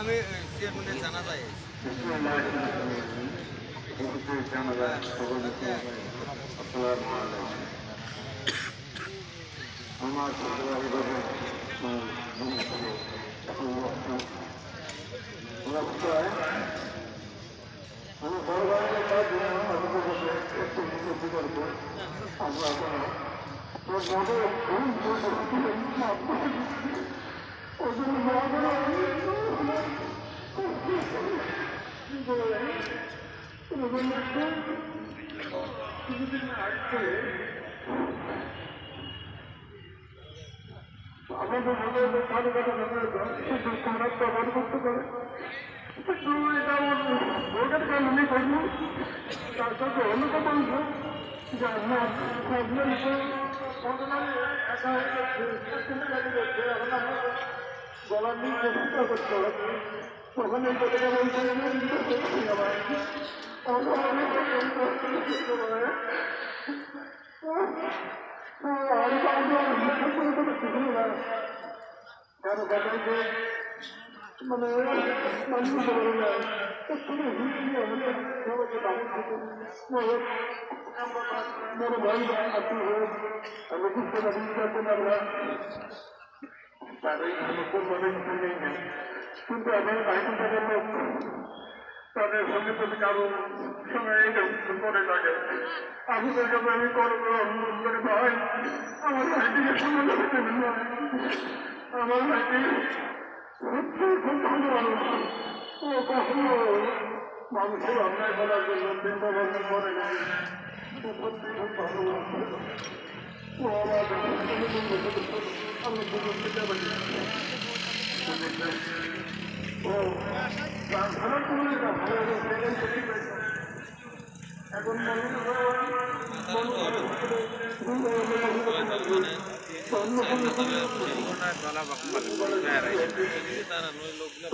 আমি চেয়ারম্যানের জানা যায় আমার আমি বড় একটু উন্নতি করব আমরা এখন ওর মনে ভুল আমাদের মনে কারও কথা মনে ব্যবহার করতে পারে হয়ে গলার নিয়ে চেষ্টা করতে হবে তখন এই কথাটা বলতে আবার আমরা অনেক করতে পারে কারও কথা যে মানুষ বলে না একটু হিন্দি আমাদের সবাইকে দাম বড় ভাই আপনি হোক আমি বুঝতে কিন্তু আমার বাইরে থাকার লোক তাদের সঙ্গে প্রতি কারও সঙ্গে করে লাগে আপনাদের কাছে আমি করব করে ভাই আমার ভাইটিকে সঙ্গে আমার ভাইটি মানুষ মানুষের অন্যায় করার জন্য চিন্তা করে না আমি বুঝতে পেতে ভালো করে না ভালো এখন মনে গলা বাক্য তারা নই লোকগুলো